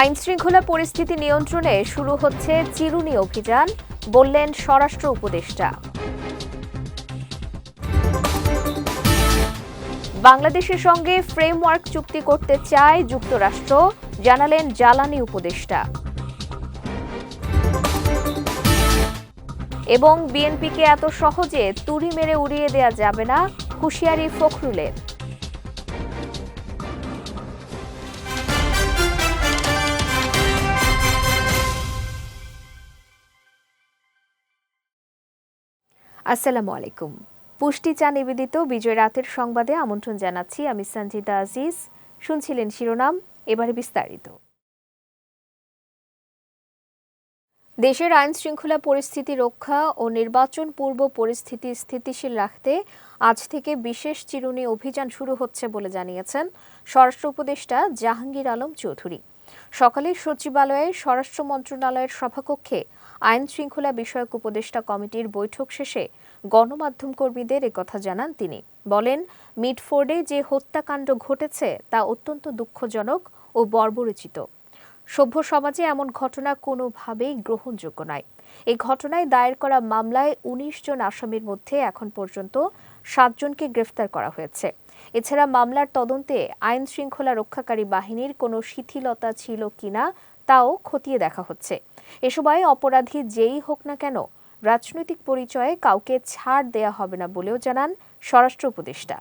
আইন শৃঙ্খলা পরিস্থিতি নিয়ন্ত্রণে শুরু হচ্ছে চিরুনি অভিযান, বললেন স্বরাষ্ট্র উপদেষ্টা। বাংলাদেশের সঙ্গে ফ্রেমওয়ার্ক চুক্তি করতে চায় যুক্তরাষ্ট্র, জানালেন জ্বালানি উপদেষ্টা। এবং বিএনপিকে এত সহজে তুড়ি মেরে উড়িয়ে দেয়া যাবে না, হুঁশিয়ারি ফখরুলের। আসসালামু আলাইকুম। পুষ্টি চা নিবেদিত বিজয় রাতের সংবাদে আমন্ত্রণ জানাচ্ছি আমি সঞ্জিতা আজিজ। শুনছিলেন শিরোনাম, এবারে বিস্তারিত। দেশের আইন শৃঙ্খলা পরিস্থিতি রক্ষা ও নির্বাচন পূর্ব পরিস্থিতি স্থিতিশীল রাখতে আজ থেকে বিশেষ চিরুনি অভিযান শুরু হচ্ছে বলে জানিয়েছেন স্বরাষ্ট্র উপদেষ্টা জাহাঙ্গীর আলম চৌধুরী। সকালে সচিবালয়ে স্বরাষ্ট্র মন্ত্রণালয়ের সভাকক্ষে আইন শৃঙ্খলা বিষয়ক উপদেষ্টা কমিটির বৈঠক শেষে গণমাধ্যম কর্মীদের একথা জানান তিনি। বলেন, মিডফোর্ডে যে হত্যাকাণ্ড ঘটেছে তা অত্যন্ত দুঃখজনক ও বর্বরচিত। সভ্য সমাজে এমন ঘটনা কোনোভাবেই গ্রহণযোগ্য নয়। এই ঘটনায় দায়ের করা মামলায় উনিশ জন আসামির মধ্যে এখন পর্যন্ত সাতজনকে গ্রেফতার করা হয়েছে। এছাড়া মামলার তদন্তে আইন শৃঙ্খলা রক্ষাকারী বাহিনীর কোনো শিথিলতা ছিল কিনা তাও খতিয়ে দেখা হচ্ছে। এ সময় অপরাধী যেই হোক না কেন রাজনৈতিক পরিচয়ে কাউকে ছাড় দেয়া হবে না বলেও জানান স্বরাষ্ট্র উপদেষ্টা।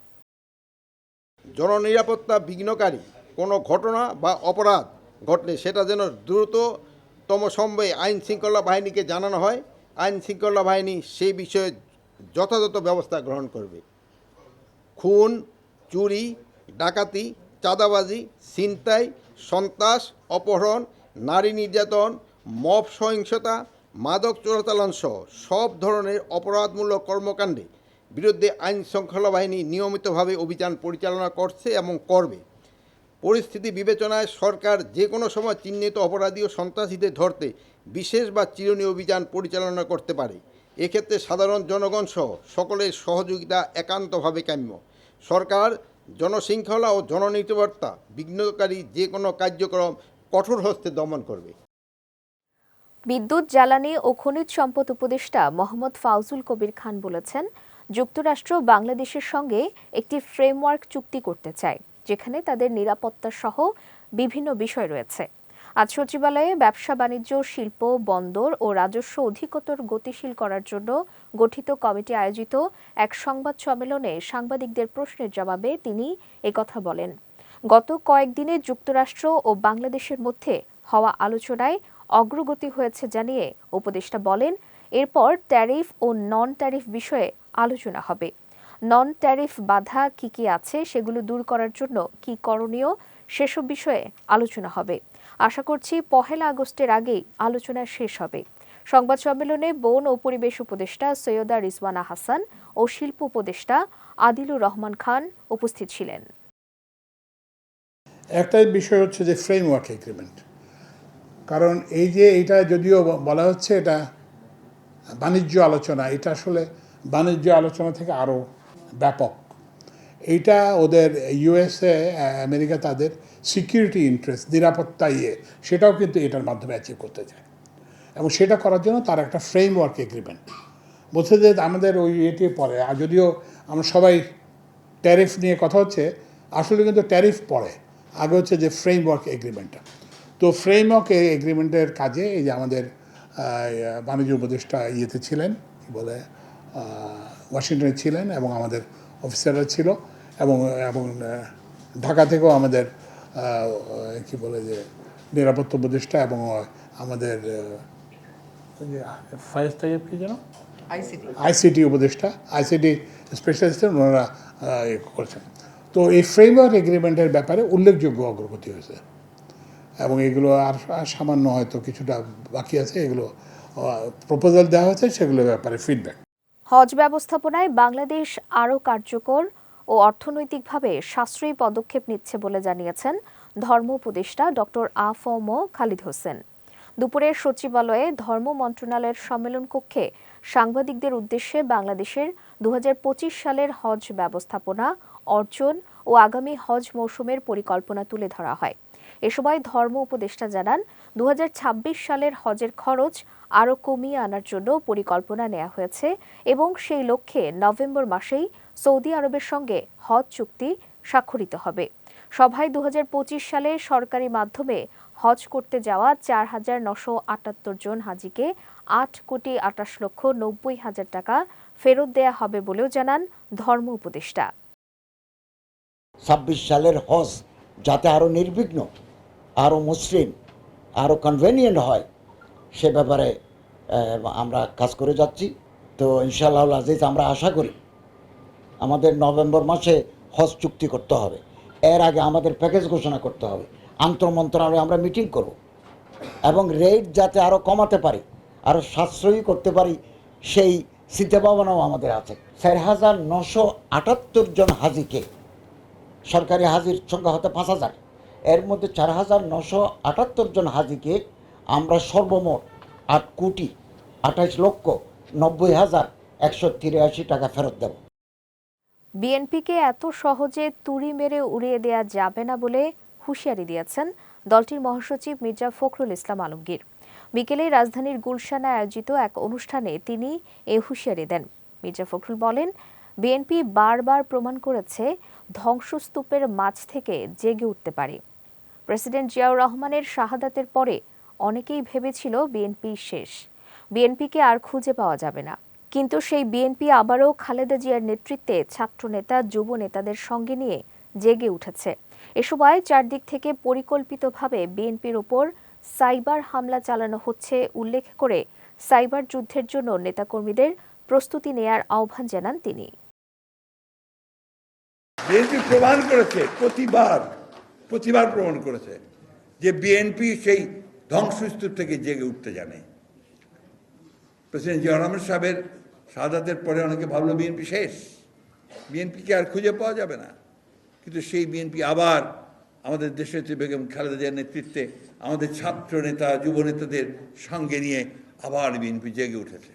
জননিরাপত্তা বিঘ্নকারী কোনো ঘটনা বা অপরাধ ঘটলে সেটা যেন দ্রুততম সময়ে আইন শৃঙ্খলা বাহিনীকে জানানো হয়, আইন শৃঙ্খলা বাহিনী সেই বিষয়ে যথাযথ ব্যবস্থা গ্রহণ করবে। খুন, চুরি, ডাকাতি, চাঁদাবাজি, ছিনতাই, সন্ত্রাস, অপহরণ, নারী নির্যাতন মব সহিংসতা, মাদক চোরাচালান সহ সব ধরনের অপরাধমূলক কর্মকাণ্ডে বিরুদ্ধে আইন শৃঙ্খলা বাহিনী নিয়মিতভাবে অভিযান পরিচালনা করছে এবং করবে। পরিস্থিতি বিবেচনায় সরকার যে কোনো সময় চিহ্নিত অপরাধী ও সন্ত্রাসীদের ধরতে বিশেষ বা চিরুনি অভিযান পরিচালনা করতে পারে। এক্ষেত্রে সাধারণ জনগণ সহ সকলের সহযোগিতা একান্তভাবে কাম্য। সরকার, জনশৃঙ্খলা ও জননিরাপত্তা বিঘ্নকারী যে কোনো কার্যক্রম কঠোর হস্তে দমন করবে। বিদ্যুৎ, জ্বালানি ও খনিজ সম্পদ উপদেষ্টা মোহাম্মদ ফাউজুল কবির খান বলেছেন, যুক্তরাষ্ট্র বাংলাদেশের সঙ্গে একটি ফ্রেমওয়ার্ক চুক্তি করতে চায়, যেখানে তাদের নিরাপত্তা সহ বিভিন্ন বিষয় রয়েছে। আজ সচিবালয়ে ব্যবসা, বাণিজ্য, শিল্প, বন্দর ও রাজস্ব অধিকতর গতিশীল করার জন্য গঠিত কমিটি আয়োজিত এক সংবাদ সম্মেলনে সাংবাদিকদের প্রশ্নের জবাবে তিনি একথা বলেন। গত কয়েকদিনে যুক্তরাষ্ট্র ও বাংলাদেশের মধ্যে হওয়া আলোচনায় অগ্রগতি হয়েছে জানিয়ে উপদেষ্টা বলেন, এরপর ট্যারিফ ও নন ট্যারিফ বিষয়ে আলোচনা হবে। নন ট্যারিফ বাধা কি কি আছে সেগুলো দূর করার জন্য কি করণীয় সেসব বিষয়ে আলোচনা হবে। আশা করছি পহেলা আগস্টের আগেই আলোচনা শেষ হবে। সংবাদ সম্মেলনে বন ও পরিবেশ উপদেষ্টা সৈয়দা রিজওয়ানা হাসান ও শিল্প উপদেষ্টা আদিলুর রহমান খান উপস্থিত ছিলেন। একটাই বিষয় হচ্ছে যে ফ্রেমওয়ার্ক এগ্রিমেন্ট কারণ এই যে এটা যদিও বলা হচ্ছে এটা বাণিজ্য আলোচনা, এটা আসলে বাণিজ্য আলোচনা থেকে আরও ব্যাপক। এইটা ওদের ইউএসএ আমেরিকা তাদের সিকিউরিটি ইন্টারেস্ট, নিরাপত্তা ইয়ে সেটাও কিন্তু এটার মাধ্যমে অ্যাচিভ করতে চায়। এবং সেটা করার জন্য তার একটা ফ্রেমওয়ার্ক এগ্রিমেন্ট বলছে যে আমাদের ওই এটি পরে, আর যদিও আমরা সবাই ট্যারিফ নিয়ে কথা হচ্ছে, আসলে কিন্তু ট্যারিফ পড়ে আগে হচ্ছে যে ফ্রেমওয়ার্ক এগ্রিমেন্টটা তো ফ্রেমওয়ার্ক এগ্রিমেন্টের কাজে এই যে আমাদের বাণিজ্য উপদেষ্টা ইয়েতে ছিলেন কী বলে ওয়াশিংটনে ছিলেন এবং আমাদের অফিসাররা ছিল এবং এবং ঢাকা থেকেও আমাদের কি বলে যে নিরাপত্তা উপদেষ্টা এবং আমাদের কি যেন? আইসিটি উপদেষ্টা আইসিটি স্পেশালিস্ট ওনারা করেছেন। তো এই ফ্রেমওয়ার্ক এগ্রিমেন্টের ব্যাপারে উল্লেখযোগ্য অগ্রগতি হয়েছে। এবং এগুলো আর সামান্য হয়তো কিছুটা বাকি আছে, এগুলো প্রপোজাল দেওয়া হয়েছে, সেগুলোর ব্যাপারে ফিডব্যাক হজ ব্যবস্থাপনায় বাংলাদেশ আরও কার্যকর ও অর্থনৈতিকভাবে সাশ্রয়ী পদক্ষেপ নিচ্ছে বলে জানিয়েছেন ধর্ম উপদেষ্টা ডক্টর আফম খালিদ হোসেন। দুপুরের সচিবালয়ে ধর্ম মন্ত্রণালয়ের সম্মেলন কক্ষে সাংবাদিকদের উদ্দেশ্যে বাংলাদেশের দুহাজার পঁচিশ সালের হজ ব্যবস্থাপনা, অর্জন ও আগামী হজ মৌসুমের পরিকল্পনা তুলে ধরা হয়। এ সময় ধর্ম উপদেষ্টা জানান দু হাজার ছাব্বিশ সালের হজের খরচ আরও কমিয়ে আনার জন্য পরিকল্পনা নেওয়া হয়েছে এবং সেই লক্ষ্যে নভেম্বর মাসেই সৌদি আরবের সঙ্গে হজ চুক্তি স্বাক্ষরিত হবে। সভায় দু হাজার পঁচিশ সালে সরকারি মাধ্যমে হজ করতে যাওয়া চার হাজার নশো আটাত্তর জন হাজিকে আট কোটি আটাশ লক্ষ নব্বই হাজার টাকা ফেরত দেয়া হবে বলেও জানান ধর্ম উপদেষ্টা। ছাব্বিশ সালের হজ যাতে আরও নির্বিঘ্ন আরও মসৃণ আরও কনভেনিয়েন্ট হয়, সে ব্যাপারে আমরা কাজ করে যাচ্ছি। তো ইনশাআল্লাহ আজিজ আমরা আশা করি আমাদের নভেম্বর মাসে হজ চুক্তি করতে হবে। এর আগে আমাদের প্যাকেজ ঘোষণা করতে হবে। আন্তঃ মন্ত্রণালয়ে আমরা মিটিং করব। এবং রেট যাতে আরও কমাতে পারি আরও সাশ্রয়ী করতে পারি, সেই চিন্তাভাবনাও আমাদের আছে। চার হাজার নশো আটাত্তর জন হাজিকে সরকারি হাজির সংখ্যা হতে পাঁচ হাজার। এর মধ্যে চার হাজার নশো আটাত্তর জন হাজিকে আমরা সর্বমোট আট কোটি আঠাশ লক্ষ নব্বই হাজার একশো তিরাশি টাকা ফেরত দেব। বিএনপিকে এত সহজে তুড়ি মেরে উড়িয়ে দেয়া যাবে না বলে হুঁশিয়ারি দিয়েছেন দলটির মহাসচিব মির্জা ফখরুল ইসলাম আলমগীর। বিকেলে রাজধানীর গুলশানে আয়োজিত এক অনুষ্ঠানে তিনি এ হুঁশিয়ারি দেন। মির্জা ফখরুল বলেন, বিএনপি বারবার প্রমাণ করেছে ধ্বংসস্তূপের মাঝ থেকে জেগে উঠতে পারে। প্রেসিডেন্ট জিয়াউর রহমানের শাহাদাতের পরে অনেকেই ভেবেছিল বিএনপি শেষ। বিএনপিকে আর খুঁজে পাওয়া যাবে না। কিন্তু সেই বিএনপি আবারও খালেদা জিয়ার নেতৃত্বে ছাত্রনেতা যুব নেতাদের সঙ্গে নিয়ে জেগে উঠেছে। এ সময় চারদিক থেকে পরিকল্পিতভাবে বিএনপির ওপর সাইবার হামলা চালানো হচ্ছে উল্লেখ করে সাইবার যুদ্ধের জন্য নেতাকর্মীদের প্রস্তুতি নেয়ার আহ্বান জানান তিনি। বিএনপি প্রমাণ করেছে প্রতিবার প্রতিবার প্রমাণ করেছে যে বিএনপি সেই ধ্বংসস্তূপ থেকে জেগে উঠতে জানে। প্রেসিডেন্ট জিয়া রহমান সাহেবের শাহাদাতের পরে অনেকে ভাবলো বিএনপি শেষ। বিএনপিকে আর খুঁজে পাওয়া যাবে না। কিন্তু সেই বিএনপি আবার আমাদের দেশনেত্রী বেগম খালেদা জিয়ার নেতৃত্বে আমাদের ছাত্র নেতা, যুব নেতাদের সঙ্গে নিয়ে আবার বিএনপি জেগে উঠেছে।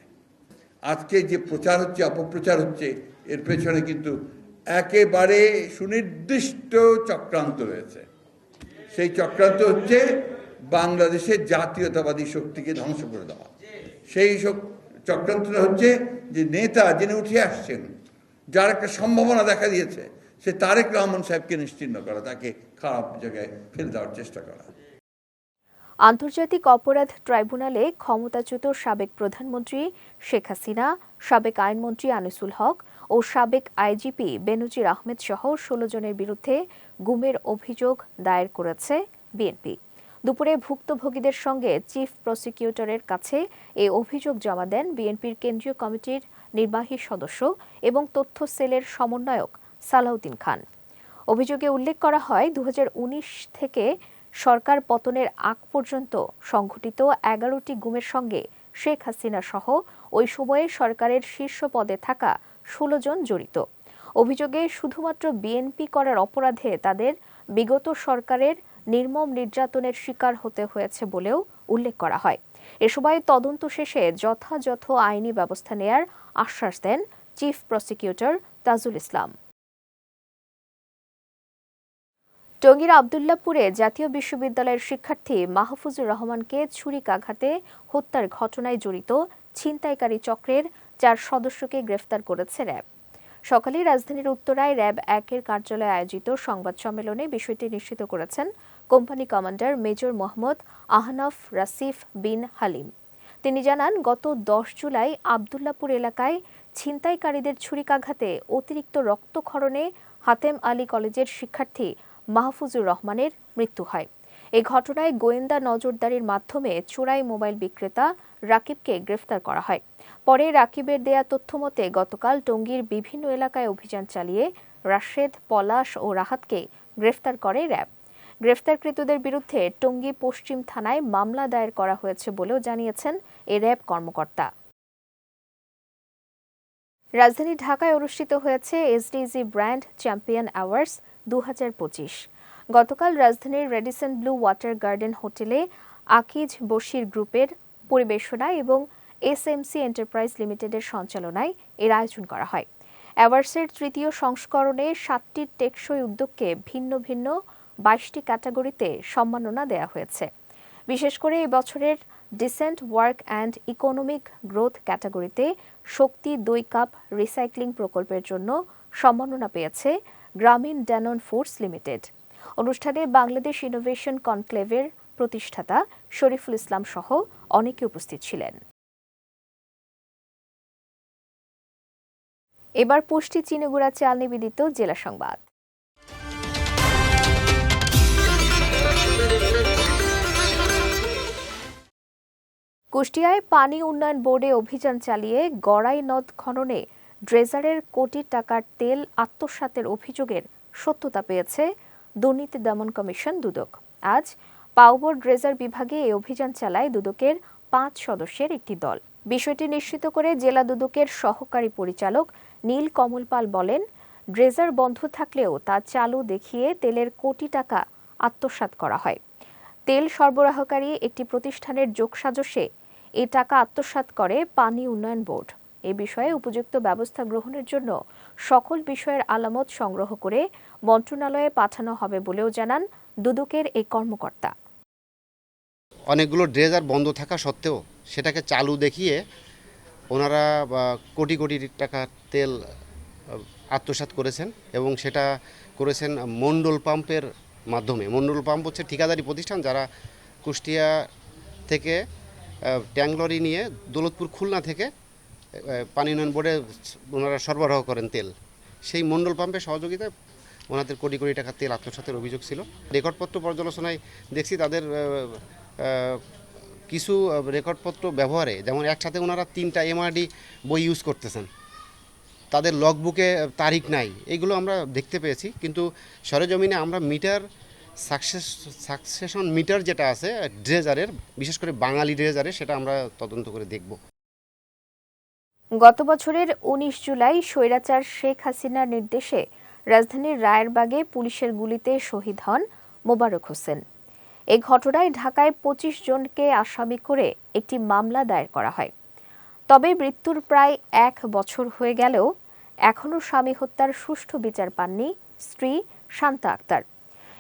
আজকে যে প্রচার হচ্ছে, অপপ্রচার হচ্ছে, এর পেছনে কিন্তু একেবারে সুনির্দিষ্ট চক্রান্ত রয়েছে। সেই চক্রান্ত হচ্ছে বাংলাদেশের জাতীয়তাবাদী শক্তিকে ধ্বংস করে দেওয়া। সেই চক্রান্তটা হচ্ছে যে নেতা যিনি উঠে আসছেন, যার একটা সম্ভাবনা দেখা দিয়েছে, সে তারেক রহমান সাহেবকে নিশ্চিন্ন করা, তাকে খারাপ জায়গায় ফেলে দেওয়ার চেষ্টা করা। আন্তর্জাতিক অপরাধ ট্রাইব্যুনালে ক্ষমতাচ্যুত সাবেক প্রধানমন্ত্রী শেখ হাসিনা, সাবেক আইনমন্ত্রী আনিসুল হক ও সাবেক আইজিপি বেনজির আহমেদ সহ ষোলো জনের বিরুদ্ধে গুমের অভিযোগ দায়ের করেছে বিএনপি। দুপুরে ভুক্তভোগীদের সঙ্গে চিফ প্রসিকিউটরের কাছে এ অভিযোগ জমা দেন বিএনপির কেন্দ্রীয় কমিটির নির্বাহী সদস্য এবং তথ্য সেলের সমন্বয়ক সালাউদ্দিন খান। অভিযোগে উল্লেখ করা হয় দু হাজার উনিশ থেকে সরকার পতনের আগ পর্যন্ত সংঘটিত এগারোটি গুমের সঙ্গে শেখ হাসিনা সহ ওই সময়ে সরকারের শীর্ষ পদে থাকা ষোলো জন জড়িত। অভিযোগে শুধুমাত্র বিএনপি করার অপরাধে তাদের বিগত সরকারের নির্মম নির্যাতনের শিকার হতে হয়েছে বলেও উল্লেখ করা হয়। এ সময় তদন্ত শেষে যথাযথ আইনি ব্যবস্থা নেয়ার আশ্বাস দেন চিফ প্রসিকিউটর তাজুল ইসলাম। টঙ্গীর আবদুল্লাপুরে জাতীয় বিশ্ববিদ্যালয়ের শিক্ষার্থী মাহফুজুর রহমানকে ছুরিকাঘাতে হত্যার ঘটনায় জড়িত ছিনতাইকারী চক্রের চার সদস্যকে গ্রেফতার করেছে র্যাব। সকালে রাজধানীর উত্তরায় র্যাব একের কার্যালয়ে আয়োজিত সংবাদ সম্মেলনে বিষয়টি নিশ্চিত করেছেন company commander major Mohammad Ahnaf Rasif bin Halim. তিনি জানান, গত দশ জুলাই আবদুল্লাপুর এলাকায় ছিনতাইকারীদের ছুরিকাঘাতে অতিরিক্ত রক্তক্ষরণে হাতেম আলী কলেজের শিক্ষার্থী মাহফুজুর রহমানের মৃত্যু হয়। এই ঘটনায় গোয়েন্দা নজরদারির মাধ্যমে চোরাই মোবাইল বিক্রেতা রাকিবকে গ্রেফতার করা হয়। পরে রাকিবের দেয়া তথ্য মতে, গতকাল টঙ্গীর বিভিন্ন এলাকায় অভিযান চালিয়ে রাশেদ, পলাশ ও রাহাতকে গ্রেফতার করে র্যাব। গ্রেফতারকৃতদের বিরুদ্ধে টঙ্গী পশ্চিম থানায় মামলা দায়ের করা হয়েছে বলেও জানিয়েছেন এ র্যাব কর্মকর্তা। রাজধানী ঢাকায় অনুষ্ঠিত হয়েছে এসডিজি ব্র্যান্ড চ্যাম্পিয়ন অ্যাওয়ার্ডস দু হাজার পঁচিশ। গতকাল রাজধানীর রেডিসন ব্লু ওয়াটার গার্ডেন হোটেলে আকিজ বশির গ্রুপের পরিবেশনা এবং এসএমসি এন্টারপ্রাইজ লিমিটেডের সঞ্চালনায় এর আয়োজন করা হয়। অ্যাওয়ার্ডসের তৃতীয় সংস্করণে সাতটি টেকসই উদ্যোগকে ভিন্ন ভিন্ন বাইশটি ক্যাটাগরিতে সম্মাননা দেয়া হয়েছে। বিশেষ করে এই বছরের decent work and economic growth ক্যাটাগরিতে শক্তি দুই কাপ রিসাইক্লিং প্রকল্পের জন্য সম্মাননা পেয়েছে গ্রামীণ ড্যানন ফুডস লিমিটেড। অনুষ্ঠানে বাংলাদেশ ইনোভেশন কনক্লেভের প্রতিষ্ঠাতা শরীফুল ইসলাম সহ অনেকে উপস্থিত ছিলেন। এবার পুষ্টি চিনিগুড়া চাল নিবেদিত জেলা সংবাদ। কুষ্টিয়ায় পানি উন্নয়ন বোর্ডে অভিযান চালিয়ে গড়াই নদ খননে ড্রেজারের কোটি টাকার তেল আত্মসাতের অভিযোগের সত্যতা পেয়েছে দুর্নীতি দমন কমিশন দুদক। আজ পাউবর ড্রেজার বিভাগে এই অভিযান চালায় দুদকের পাঁচ সদস্যের একটি দল। বিষয়টি নিশ্চিত করে জেলা দুদকের সহকারী পরিচালক নীল কমল পাল বলেন, ড্রেজার বন্ধ থাকলেও তা চালু দেখিয়ে তেলের কোটি টাকা আত্মসাৎ করা হয়। তেল সরবরাহকারী একটি প্রতিষ্ঠানের যোগসাজশে এই টাকা আত্মসাৎ করে পানি উন্নয়ন বোর্ড। এ বিষয়ে উপযুক্ত ব্যবস্থা গ্রহণের জন্য সকল বিষয়ের আলামত সংগ্রহ করে মন্ত্রণালয়ে পাঠানো হবে বলেও জানান দুদকের এই কর্মকর্তা। অনেকগুলো ড্রেজার বন্ধ থাকা সত্ত্বেও সেটাকে চালু দেখিয়ে ওনারা কোটি কোটি টাকা তেল আহ, আত্মসাৎ করেছেন এবং সেটা করেছেন মন্ডল পাম্পের মাধ্যমে। মন্ডল পাম্প হচ্ছে ঠিকাদারি প্রতিষ্ঠান যারা কুষ্টিয়া থেকে ট্যাংলরি নিয়ে দৌলতপুর খুলনা থেকে পানি উন্নয়ন বোর্ডে ওনারা সরবরাহ করেন তেল। সেই মন্ডল পাম্পের সহযোগিতায় ওনাদের কোটি কোটি টাকা তেল আত্মসাতের অভিযোগ ছিল। রেকর্ডপত্র পর্যালোচনায় দেখছি তাদের কিছু রেকর্ডপত্র ব্যবহারে, যেমন একসাথে ওনারা তিনটা এমআরডি বই ইউজ করতেছেন। তাদের লগবুকে তারিখ নাই, এগুলো আমরা দেখতে পেয়েছি। কিন্তু সরেজমিনে আমরা মিটার সাকসেস, সাকসেশন মিটার যেটা আছে, ড্রেজারের, বিশেষ করে বাঙালি ড্রেজারের, সেটা আমরা তদন্ত করে দেখব। গত বছরের ১৯ জুলাই স্বৈরাচার শেখ হাসিনার নির্দেশে রাজধানীর রায়েরবাগে পুলিশের গুলিতে শহীদ হন মোবারক হোসেন। এই ঘটনায় ঢাকায় ২৫ জনকে আসামি করে একটি মামলা দায়ের করা হয়। তবে মৃত্যুর প্রায় এক বছর হয়ে গেলেও এখনও স্বামী হত্যার সুষ্ঠু বিচার পাননি স্ত্রী শান্তা আক্তার।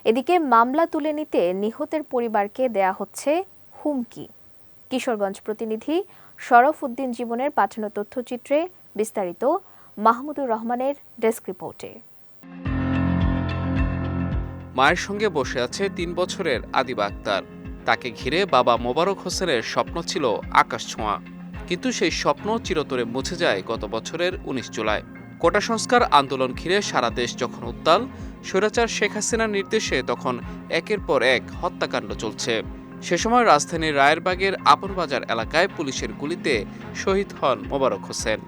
এদিকে মামলা তুলে নিতে নিহতের পরিবারকে দেয়া হচ্ছে হুমকি। কিশোরগঞ্জ প্রতিনিধি শরফ উদ্দিন জীবনের পাঠানো তথ্যচিত্রে বিস্তারিত মাহমুদুর রহমানের ডেস্ক রিপোর্টে। মায়ের সঙ্গে বসে আছে তিন বছরের আদিবা আক্তার। তাকে ঘিরে বাবা মোবারক হোসেনের স্বপ্ন ছিল আকাশ ছোঁয়া। কিন্তু সেই স্বপ্ন চিরতরে মুছে যায় গত বছরের উনিশ জুলাই। কোটা সংস্কার আন্দোলন ঘিরে সারা দেশ যখন উত্তাল, স্বৈরাচার শেখ হাসিনার নির্দেশে তখন একের পর এক হত্যাকাণ্ড চলছে। সে সময় রাজধানীর রায়েরবাগের আপনবাজার এলাকায় পুলিশের গুলিতে শহীদ হন মোবারক হোসেন।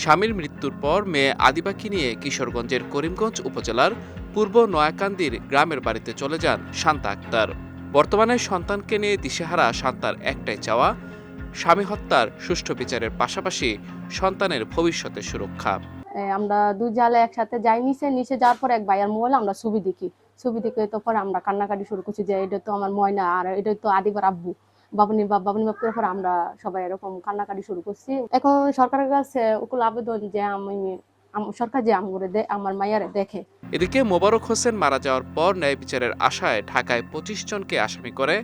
স্বামীর মৃত্যুর পর মেয়ে আদিবাকে নিয়ে কিশোরগঞ্জের করিমগঞ্জ উপজেলার পূর্ব নয়াকান্দির গ্রামের বাড়িতে চলে যান শান্তা আক্তার। বর্তমানে সন্তানকে নিয়ে দিশেহারা শান্তার একটাই চাওয়া, স্বামী হত্যার সুষ্ঠু বিচারের পাশাপাশি সন্তানের ভবিষ্যতের সুরক্ষা। আমরা দুই জালে একসাথে যাই, নিচে নিচে যাওয়ার পর এক ভাইয়ার মোবাইল, আমরা ছবি দেখি। ছবি দেখে তো পরে আমরা কান্নাকাটি শুরু করছি যে এটা তো আমার ময়না আর এটা তো আদিবার আব্বু। বাবনি বাপ বাবনি বাপ পর আমরা সবাই এরকম কান্নাকাটি শুরু করছি। এখন সরকারের কাছে ওকুল আবেদন যে আমি সরকার যে আমগুলো দে আমার মাইয়ারে দেখে। এদিকে মোবারক হোসেন মারা যাওয়ার পর ন্যায় বিচারের আশায় ঢাকায় পঁচিশ জনকে আসামি করে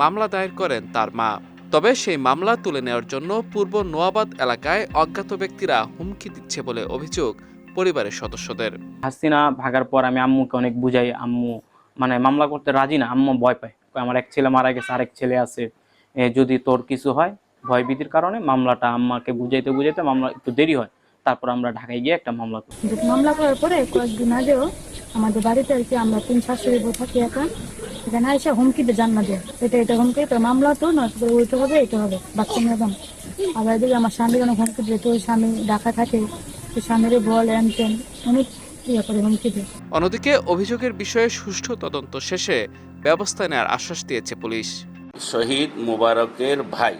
মামলা দায়ের করেন তার মা। তবে সেই মামলা তুলে নেওয়ার জন্য পূর্ব নোয়াবাদ এলাকায় অজ্ঞাত ব্যক্তিরা হুমকি দিচ্ছে বলে অভিযোগ পরিবারের সদস্যদের। হাসিনা ভাগার পর আমি আম্মুকে অনেক বুঝাই আম্মু মানে মামলা করতে রাজি না? আম্মু ভয় পায়। আমার এক ছেলে মারা গেছে আরেক ছেলে আছে। যদি তোর কিছু হয় ভয়ভীতির কারণে মামলাটা আম্মাকে বুঝাইতে বুঝাইতে মামলা একটু দেরি হয়। তারপর আমরা ঢাকায় গিয়ে একটা মামলা করি। মামলা করার পরে কয়েকদিন আগেও আমাদের বাড়িতে আর কি আমরা তিন শাশুড়ি বউ থাকি এখন এখানে এসে হুমকিতে জান্না দেয় এটা এটা হুমকি তো মামলা তো না তো ওইটা হবে এটা হবে বাচ্চা আবার এদিকে আমার স্বামী অনেক হুমকি দিয়ে তো ওই স্বামী ঢাকা থাকে স্বামীরে বল এন তেন অনেক ইয়ে করে হুমকি দিয়ে। অন্যদিকে অভিযোগের বিষয়ে সুষ্ঠু তদন্ত শেষে ব্যবস্থা নেওয়ার আশ্বাস দিয়েছে পুলিশ। শহীদ মোবারকের ভাই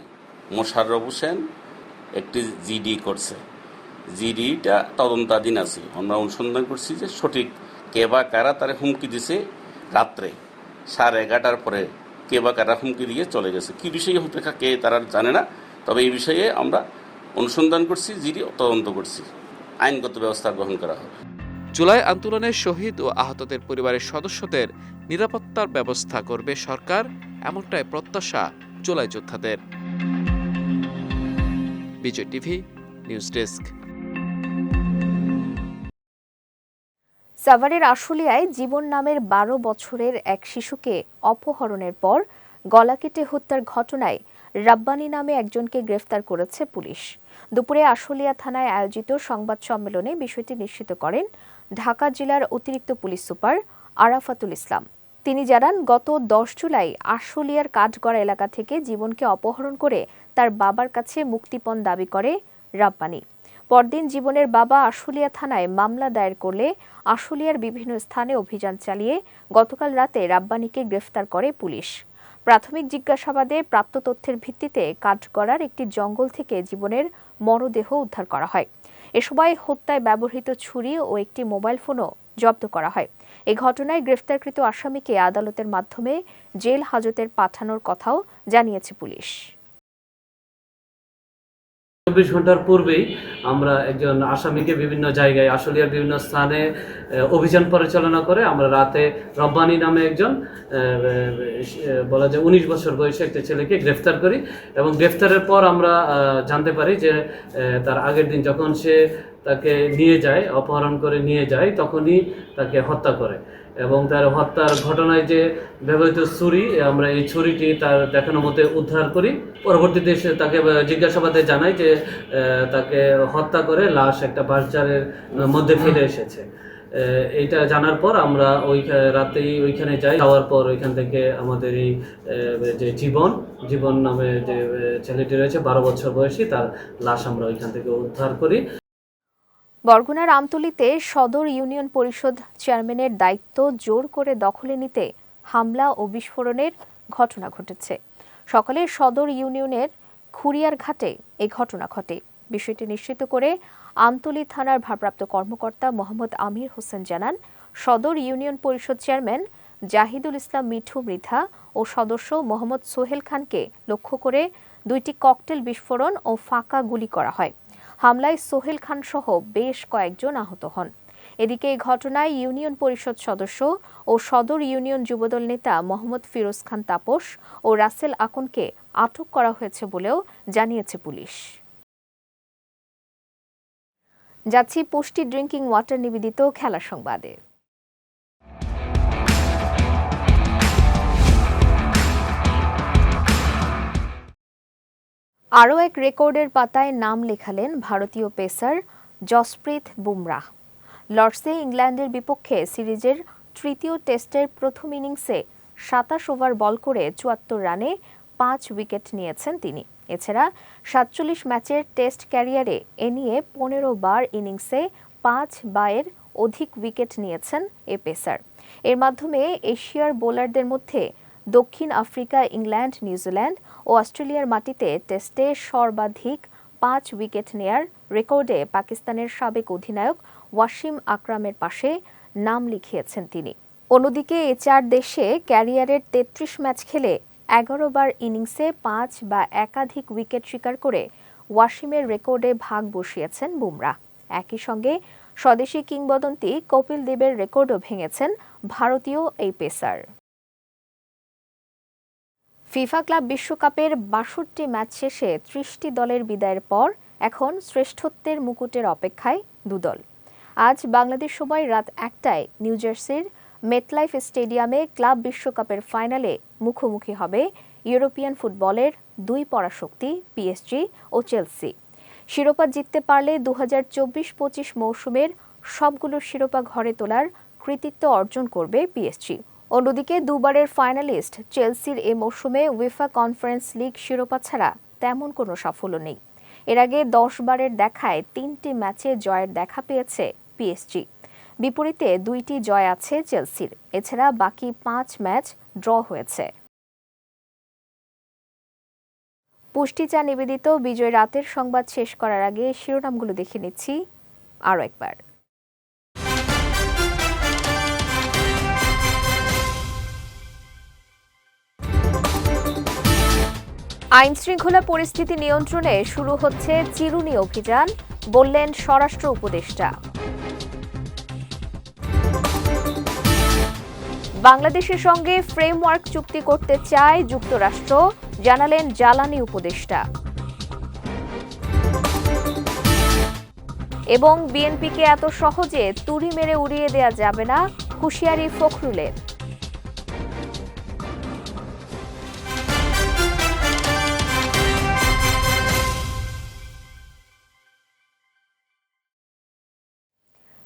মোশাররফ হোসেন একটি জিডি করছে। জিডিটা তদন্তাধীন আছে। আমরা অনুসন্ধান করছি যে সঠিক কে বা কারা তারা হুমকি দিছে রাত্রে সাড়ে এগারোটার পরে কে বা কারা হুমকি দিয়ে চলে গেছে। কি বিষয়ে হতে কে তারা জানে না। তবে এই বিষয়ে আমরা অনুসন্ধান করছি জিডি তদন্ত করছি। আইনগত ব্যবস্থা গ্রহণ করা হবে জুলাই আন্দোলনের শহীদ ও আহতদের পরিবারের সদস্যদের নিরাপত্তার ব্যবস্থা করবে সরকার এমনটাই প্রত্যাশা জুলাই যোদ্ধাদের। Bijoy TV news desk. সাভারের আশুলিয়ায় জীবন নামের বারো বছরের এক শিশুকে অপহরণের পর গলা কেটে হত্যার ঘটনায় রাব্বানি নামে একজনকে গ্রেফতার করেছে পুলিশ। দুপুরে আশুলিয়া থানায় আয়োজিত সংবাদ সম্মেলনে বিষয়টি নিশ্চিত করেন ঢাকা জেলার অতিরিক্ত পুলিশ সুপার আরাফাতুল ইসলাম। তিনি জানান, গত দশ জুলাই আশুলিয়ার কাঠগড়া এলাকা থেকে জীবনকে অপহরণ করে তার বাবার কাছে মুক্তিপণ দাবি করে রাব্বানি। পরদিন জীবনের বাবা আশুলিয়া থানায় মামলা দায়ের করলে আশুলিয়ার বিভিন্ন স্থানে অভিযান চালিয়ে গতকাল রাতে রাব্বানিকে গ্রেফতার করে পুলিশ। প্রাথমিক জিজ্ঞাসাবাদে প্রাপ্ত তথ্যের ভিত্তিতে কাজ করার একটি জঙ্গল থেকে জীবনের মরদেহ উদ্ধার করা হয়। এ সময় হত্যায় ব্যবহৃত ছুরি ও একটি মোবাইল ফোনও জব্দ করা হয়। এ ঘটনায় গ্রেফতারকৃত আসামিকে আদালতের মাধ্যমে জেল হাজতের পাঠানোর কথাও জানিয়েছে পুলিশ। চব্বিশ ঘণ্টার পূর্বেই আমরা একজন আসামিকে বিভিন্ন জায়গায়, আশুলিয়ার বিভিন্ন স্থানে অভিযান পরিচালনা করে আমরা রাতে রব্বানি নামে একজন বলা যায় উনিশ বছর বয়সে একটা ছেলেকে গ্রেফতার করি এবং গ্রেফতারের পর আমরা জানতে পারি যে তার আগের দিন যখন সে তাকে নিয়ে যায়, অপহরণ করে নিয়ে যায়, তখনই তাকে হত্যা করে। এবং তার হত্যার ঘটনায় যে ব্যবহৃত ছুরি, আমরা এই ছুরিটি তার দেখানো মতে উদ্ধার করি। পরবর্তীতে সে তাকে জিজ্ঞাসাবাদে জানাই যে তাকে হত্যা করে লাশ একটা বাসজারের মধ্যে ফেলে এসেছে। এইটা জানার পর আমরা ওই রাতেই ওইখানে যাই। যাওয়ার পর ওইখান থেকে আমাদের এই যে জীবন জীবন নামে যে ছেলেটি রয়েছে, বারো বছর বয়সী, তার লাশ আমরা ওইখান থেকে উদ্ধার করি। বরগুনার আমতলিতে সদর ইউনিয়ন পরিষদ চেয়ারম্যানের দায়িত্ব জোর করে দখলে নিতে হামলা ও বিস্ফোরণের ঘটনা ঘটেছে। সকালে সদর ইউনিয়নের খুরিয়ার ঘাটে এই ঘটনা ঘটে। বিষয়টি নিশ্চিত করে আমতলী থানার ভারপ্রাপ্ত কর্মকর্তা মোহাম্মদ আমির হোসেন জানান, সদর ইউনিয়ন পরিষদ চেয়ারম্যান জাহিদুল ইসলাম মিঠু মৃধা ও সদস্য মোহাম্মদ সোহেল খানকে লক্ষ্য করে দুইটি ককটেল বিস্ফোরণ ও ফাঁকা গুলি করা হয়। হামলায় সোহেল খান সহ বেশ কয়েকজন আহত হন। এদিকে এই ঘটনায় ইউনিয়ন পরিষদ সদস্য ও সদর ইউনিয়ন যুবদল নেতা মোহাম্মদ ফিরোজ খান তাপস ও রাসেল আকনকে আটক করা হয়েছে বলেও জানিয়েছে পুলিশ। যাচ্ছি পুষ্টি ড্রিঙ্কিং ওয়াটার নিবেদিত খেলা সংবাদে। আরও এক রেকর্ডের পাতায় নাম লেখালেন ভারতীয় পেসার জসপ্রীত বুমরাহ। লর্ডসে ইংল্যান্ডের বিপক্ষে সিরিজের তৃতীয় টেস্টের প্রথম ইনিংসে সাতাশ ওভার বল করে চুয়াত্তর রানে পাঁচ উইকেট নিয়েছেন তিনি। এছাড়া সাতচল্লিশ ম্যাচের টেস্ট ক্যারিয়ারে এ নিয়ে পনেরো বার ইনিংসে পাঁচ বায়ের অধিক উইকেট নিয়েছেন এ পেসার। এর মাধ্যমে এশিয়ার বোলারদের মধ্যে দক্ষিণ আফ্রিকা, ইংল্যান্ড, নিউজিল্যান্ড ও অস্ট্রেলিয়ার মাটিতে টেস্টে সর্বাধিক পাঁচ উইকেট নেয়ার রেকর্ডে পাকিস্তানের সাবেক অধিনায়ক ওয়াসিম আকরামের পাশে নাম লিখিয়েছেন তিনি। অন্যদিকে এ চার দেশে ক্যারিয়ারের তেত্রিশ ম্যাচ খেলে এগারো বার ইনিংসে পাঁচ বা একাধিক উইকেট শিকার করে ওয়াসিমের রেকর্ডে ভাগ বসিয়েছেন বুমরাহ একই সঙ্গে স্বদেশি কিংবদন্তি কপিল দেবের রেকর্ডও ভেঙেছেন ভারতীয় এই পেসার। ফিফা ক্লাব বিশ্বকাপের বাষট্টি ম্যাচ শেষে ত্রিশটি দলের বিদায়ের পর এখন শ্রেষ্ঠত্বের মুকুটের অপেক্ষায় দুদল। আজ বাংলাদেশ সময় রাত একটায় নিউ জার্সির মেটলাইফ স্টেডিয়ামে ক্লাব বিশ্বকাপের ফাইনালে মুখোমুখি হবে ইউরোপিয়ান ফুটবলের দুই পরাশক্তি পিএসজি ও চেলসি। শিরোপা জিততে পারলে দু হাজার চব্বিশ পঁচিশ মৌসুমের সবগুলো শিরোপা ঘরে তোলার কৃতিত্ব অর্জন করবে পিএসজি। অন্যদিকে দুবারের ফাইনালিস্ট চেলসির এ মৌসুমে উয়েফা কনফারেন্স লিগ শিরোপা ছাড়া তেমন কোনো সাফল্য নেই। এর আগে দশ বারের দেখায় তিনটি ম্যাচে জয়ের দেখা পেয়েছে পিএসজি। বিপরীতে দুইটি জয় আছে চেলসির। এছাড়া বাকি পাঁচ ম্যাচ ড্র হয়েছে। পুষ্টি চা নিবেদিত বিজয় রাতের সংবাদ শেষ করার আগে শিরোনামগুলো দেখে নিচ্ছি আরও একবার। আইন শৃঙ্খলা পরিস্থিতি নিয়ন্ত্রণে শুরু হচ্ছে চিরুনি অভিযান, বললেন স্বরাষ্ট্র উপদেষ্টা। বাংলাদেশের সঙ্গে ফ্রেমওয়ার্ক চুক্তি করতে চায় যুক্তরাষ্ট্র, জানালেন জ্বালানি উপদেষ্টা। এবং বিএনপিকে এত সহজে তুড়ি মেরে উড়িয়ে দেয়া যাবে না, হুঁশিয়ারি ফখরুলের।